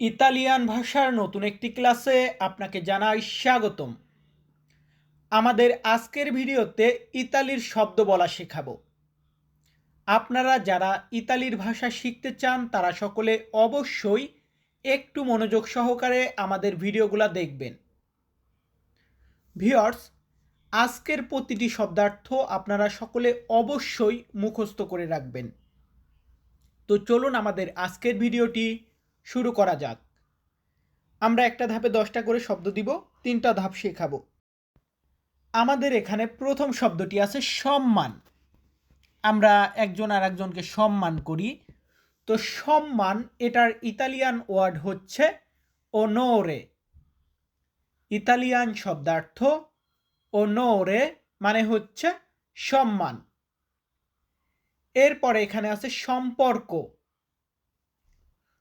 Italian ভাষার নতুন একটি ক্লাসে আপনাকে জানাই স্বাগতম। আমাদের আজকের ভিডিওতে ইতালির শব্দ বলা শেখাবো। আপনারা যারা ইতালির ভাষা শিখতে চান, তারা সকলে অবশ্যই একটু মনোযোগ সহকারে আমাদের ভিডিওগুলো দেখবেন। ভিওর্স আজকের প্রতিটি শব্দার্থ আপনারা সকলে অবশ্যই মুখস্থ করে রাখবেন। তো চলুন আমাদের আজকের ভিডিওটি শুরু করা যাক। আমরা একটা ধাপে দশটা করে শব্দ দিব, তিনটা ধাপ শেখাবো। আমাদের এখানে প্রথম শব্দটি আছে সম্মান। আমরা একজন আর একজনকে সম্মান করি। তো সম্মান, এটার ইতালিয়ান ওয়ার্ড হচ্ছে ওনোরে ইতালিয়ান শব্দার্থ ওনোরে মানে হচ্ছে সম্মান। এরপরে এখানে আছে সম্পর্ক।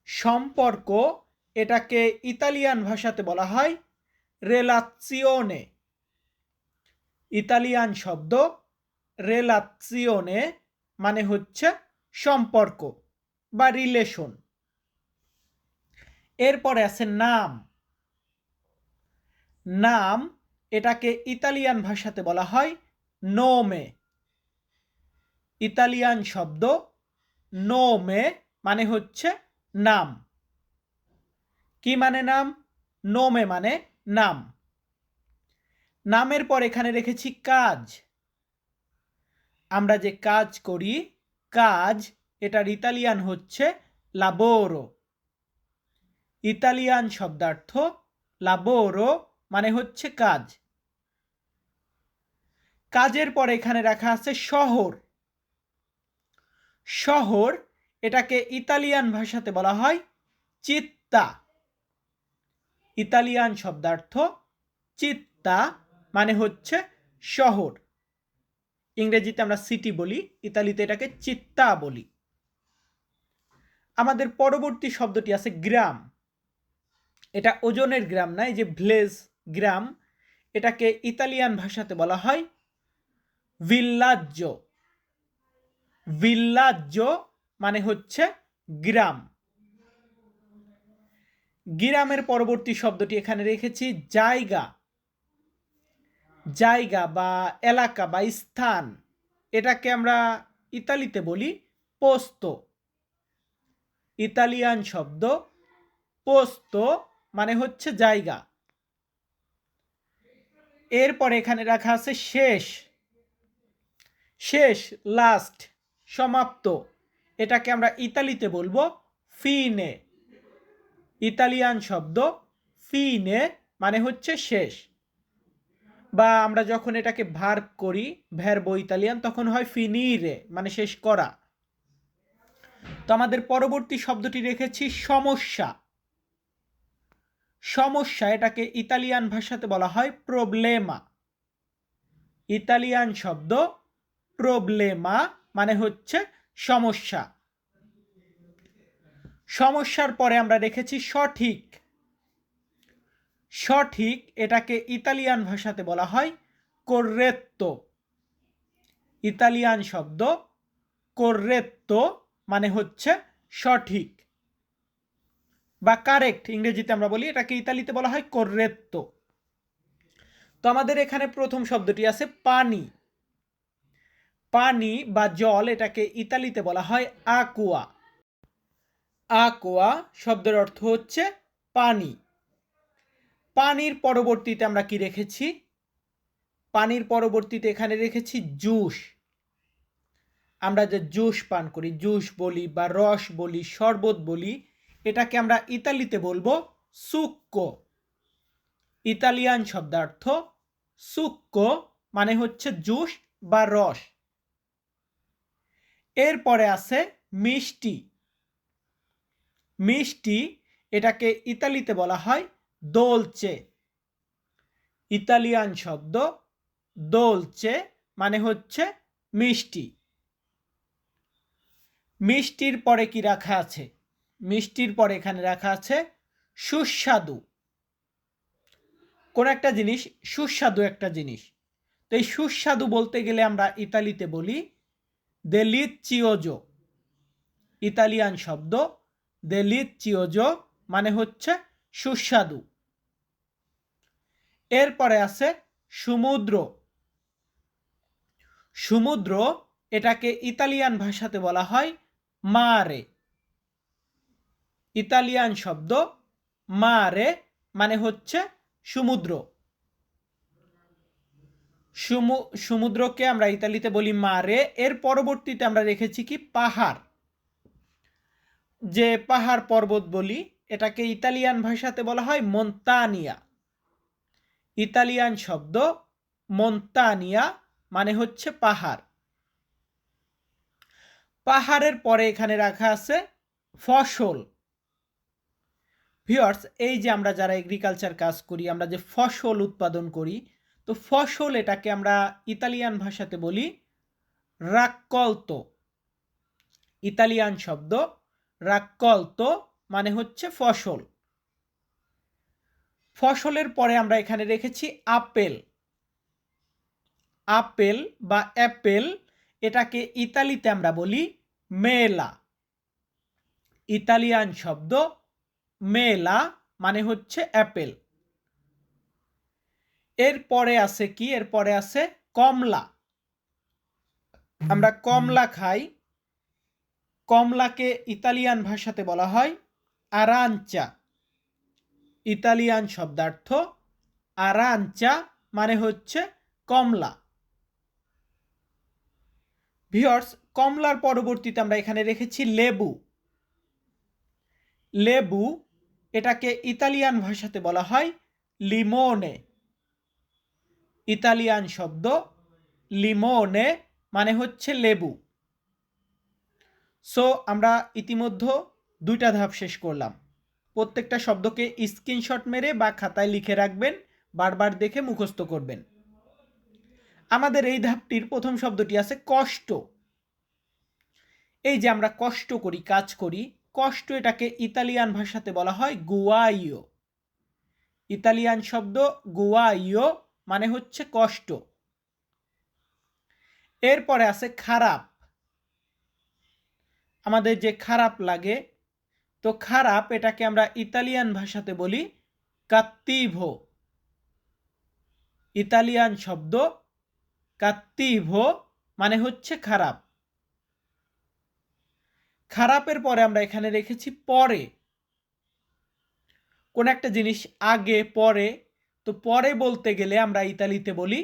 সম্পর্ক এটাকে ইতালিয়ান ভাষাতে বলা হয় রেলাচিওনে ইতালিয়ান শব্দ রেলাচিওনে মানে হচ্ছে সম্পর্ক বা রিলেশন এরপরে আছে নাম। নাম এটাকে ইতালিয়ান ভাষাতে বলা হয় নোমে ইতালিয়ান শব্দ নোমে মানে হচ্ছে নাম। কি মানে নাম? নোমে মানে নাম। নামের পর এখানে রেখেছি কাজ। আমরা যে কাজ করি, কাজ এটার ইতালিয়ান হচ্ছে লাবোরো ইতালিয়ান শব্দার্থ লাবোরো মানে হচ্ছে কাজ। কাজের পর এখানে রাখা আছে শহর। শহর এটাকে ইতালিয়ান ভাষাতে বলা হয় চিত্তা। ইতালিয়ান শব্দার্থ চিত্তা মানে হচ্ছে শহর। ইংরেজিতে আমরা সিটি বলি, ইতালিতে এটাকে চিত্তা বলি। আমাদের পরবর্তী শব্দটি আছে গ্রাম। এটা ওজনের গ্রাম না এই যে ভ্লেজ গ্রাম, এটাকে ইতালিয়ান ভাষাতে বলা হয় ভিল্লাজ্য ভিল্লাজ্য মানে হচ্ছে গ্রাম। গ্রামের পরবর্তী শব্দটি এখানে রেখেছি, জায়গা। জায়গা বা এলাকা বা স্থান। এটাকে আমরা ইতালিতে বলি পোস্ত। ইতালিয়ান শব্দ পোস্ত মানে হচ্ছে জায়গা। এরপর এখানে রাখা আছে শেষ। শেষ, লাস্ট, সমাপ্ত। এটাকে আমরা ইতালিতে বলব ফিনে ইতালিয়ান শব্দ ফিনে মানে হচ্ছে শেষ। বা আমরা যখন এটাকে ভার্ব করি ভ্যারবো ইতালিয়ান, তখন হয় ফিনিরে মানে শেষ করা। তো আমাদের পরবর্তী শব্দটি রেখেছি সমস্যা। সমস্যা এটাকে ইতালিয়ান ভাষাতে বলা হয় প্রবলেমা ইতালিয়ান শব্দ প্রবলেমা মানে হচ্ছে সমস্যা। সমস্যার পরে আমরা রেখেছি সঠিক। সঠিক এটাকে ইতালিয়ান ভাষাতে বলা হয় কোর্রেত্তো ইতালিয়ান শব্দ কোর্রেত্তো মানে হচ্ছে সঠিক। বা কারেক্ট ইংরেজিতে আমরা বলি এটাকে ইতালিতে বলা হয় কোর্রেত্তো তো আমাদের এখানে প্রথম শব্দটি আছে পানি। পানি বা জল এটাকে ইতালিতে বলা হয় আকুয়া। আকুয়া শব্দের অর্থ হচ্ছে পানি। পানির পরবর্তীতে আমরা কি রেখেছি? পানির পরবর্তীতে এখানে রেখেছি জুস। আমরা যে জুস পান করি, জুস বলি বা রস বলি, শরবত বলি, এটাকে আমরা ইতালিতে বলব সুক্কো ইতালিয়ান শব্দার্থ সুক্কো মানে হচ্ছে জুস বা রস। এরপরে আছে মিষ্টি। মিষ্টি এটাকে ইতালিতে বলা হয় দোলচে ইতালিয়ান শব্দ দোলচে মানে হচ্ছে মিষ্টি। মিষ্টির পরে কি রাখা আছে? মিষ্টির পরে এখানে রাখা আছে সুস্বাদু। কোন একটা জিনিস সুস্বাদু একটা জিনিস। তো এই সুস্বাদু বলতে গেলে আমরা ইতালিতে বলি দেলিচিওজো ইতালিয়ান শব্দ দেলিচিওজো মানে হচ্ছে সুস্বাদু। এরপরে আছে সমুদ্র। সমুদ্র এটাকে ইতালিয়ান ভাষাতে বলা হয় মারে। ইতালিয়ান শব্দ মারে মানে হচ্ছে সমুদ্র। সমুদ্রকে আমরা ইতালিতে বলি মারে। এর পরবর্তীতে আমরা রেখেছি কি? পাহাড়। যে পাহাড় পর্বত বলি, এটাকে ইতালিয়ান ভাষাতে বলা হয় মন্তানিয়া। ইতালিয়ান শব্দ মন্তানিয়া মানে হচ্ছে পাহাড়। পাহাড়ের পরে এখানে রাখা আছে ফসল। ভিওর্স এই যে আমরা যারা এগ্রিকালচার কাজ করি, আমরা যে ফসল উৎপাদন করি তো ফসল এটাকে আমরা ইতালিয়ান ভাষাতে বলি রাক্কলতো ইতালিয়ান শব্দ রাক্কলতো মানে হচ্ছে ফসল। ফসলের পরে আমরা এখানে রেখেছি আপেল। আপেল বা অ্যাপেল এটাকে ইতালিতে আমরা বলি মেলা। ইতালিয়ান শব্দ মেলা মানে হচ্ছে অ্যাপেল। এরপরে আছে কি? এরপরে আছে কমলা। আমরা কমলা খাই। কমলাকে ইতালিয়ান ভাষাতে বলা হয় আরাঞ্চা। ইতালিয়ান শব্দার্থ আরাঞ্চা মানে হচ্ছে কমলা। ভিওর্স কমলার পরবর্তীতে আমরা এখানে রেখেছি লেবু। লেবু এটাকে ইতালিয়ান ভাষাতে বলা হয় লিমোনে। ইতালিয়ান শব্দ লিমোনে মানে হচ্ছে লেবু। সো আমরা ইতিমধ্যে দুইটা ধাপ শেষ করলাম। প্রত্যেকটা শব্দকে স্ক্রিনশট মেরে বা খাতায় লিখে রাখবেন, বারবার দেখে মুখস্থ করবেন। আমাদের এই ধাপটির প্রথম শব্দটি আছে কষ্ট। এই যে আমরা কষ্ট করি, কাজ করি, কষ্ট এটাকে ইতালিয়ান ভাষাতে বলা হয় গুয়াইও। ইতালিয়ান শব্দ গুয়াইও মানে হচ্ছে কষ্ট। এরপরে আছে খারাপ। আমাদের যে খারাপ লাগে, তো খারাপ এটাকে আমরা ইতালিয়ান ভাষাতে বলি কাত্তিভো ইতালিয়ান শব্দ কাত্তিভো মানে হচ্ছে খারাপ। খারাপের পরে আমরা এখানে রেখেছি পরে। কোন একটা জিনিস আগে, পরে তো পরে বলতে গেলে আমরা ইতালিতে বলি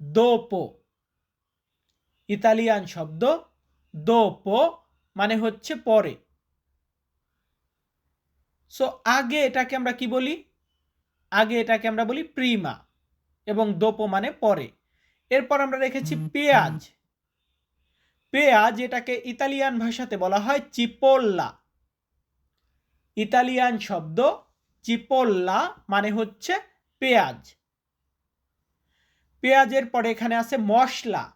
দোপো ইতালিয়ান শব্দ দোপো মানে হচ্ছে পরে। সো আগে এটাকে আমরা কি বলি? আগে এটাকে আমরা বলি প্রিমা এবং দোপো মানে পরে। এরপর আমরা রেখেছি পেঁয়াজ পেঁয়াজ এটাকে ইতালিয়ান ভাষাতে বলা হয় চিপোল্লা ইতালিয়ান শব্দ চিপোল্লা মানে হচ্ছে পেঁয়াজ। পেঁয়াজের পরে এখানে আছে মশলা।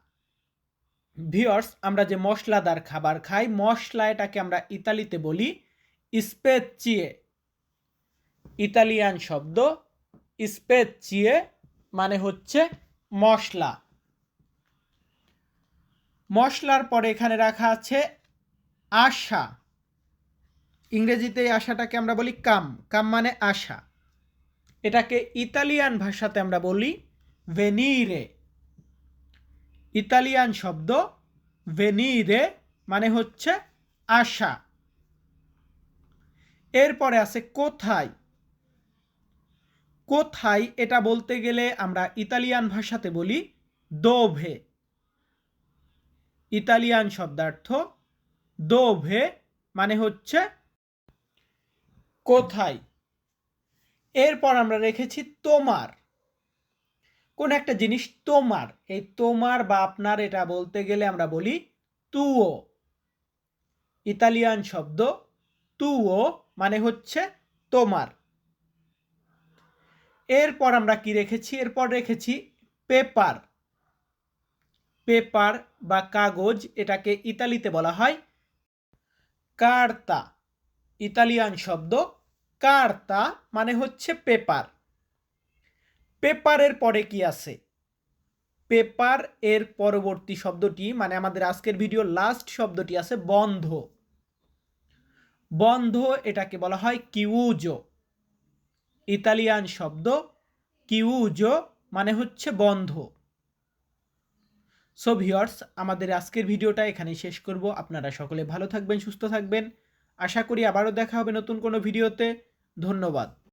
ভিওর্স আমরা যে মশলাদার খাবার খাই, মশলা এটাকে আমরা ইতালিতে বলি স্পেচিয়ে। ইতালিয়ান শব্দ স্পেচিয়ে মানে হচ্ছে মশলা। মশলার পরে এখানে রাখা আছে আশা। ইংরেজিতে আশাটাকে আমরা বলি কাম। কাম মানে আশা। এটাকে ইতালিয়ান ভাষাতে আমরা বলি ভেনিরে ইতালিয়ান শব্দ ভেনিরে মানে হচ্ছে আশা। এরপরে আছে কোথায়? কোথায় এটা বলতে গেলে আমরা ইতালিয়ান ভাষাতে বলি দোভে ইতালিয়ান শব্দার্থ দোভে মানে হচ্ছে কোথায়? এরপর আমরা রেখেছি তোমার। কোন একটা জিনিস তোমার। এই তোমার বা আপনার এটা বলতে গেলে আমরা বলি তুও। ইতালিয়ান শব্দ তুও মানে হচ্ছে তোমার। এরপর আমরা কি রেখেছি? এরপর রেখেছি পেপার। পেপার বা কাগজ এটাকে ইতালিতে বলা হয় কার্তা। ইতালিয়ান শব্দ কার্তা মানে হচ্ছে পেপার। পেপারের পরে কি আছে? পেপার এর পরবর্তী শব্দটি মানে আমাদের আজকের ভিডিও লাস্ট শব্দটি আছে বন্ধ। বন্ধ এটাকে বলা হয় কিউজো। ইতালিয়ান শব্দ কিউজো মানে হচ্ছে বন্ধ। সো ভিওর্স আমাদের আজকের ভিডিওটা এখানেই শেষ করব। আপনারা সকলে ভালো থাকবেন, সুস্থ থাকবেন। আশা করি আবারও দেখা হবে নতুন কোনো ভিডিওতে। ধন্যবাদ।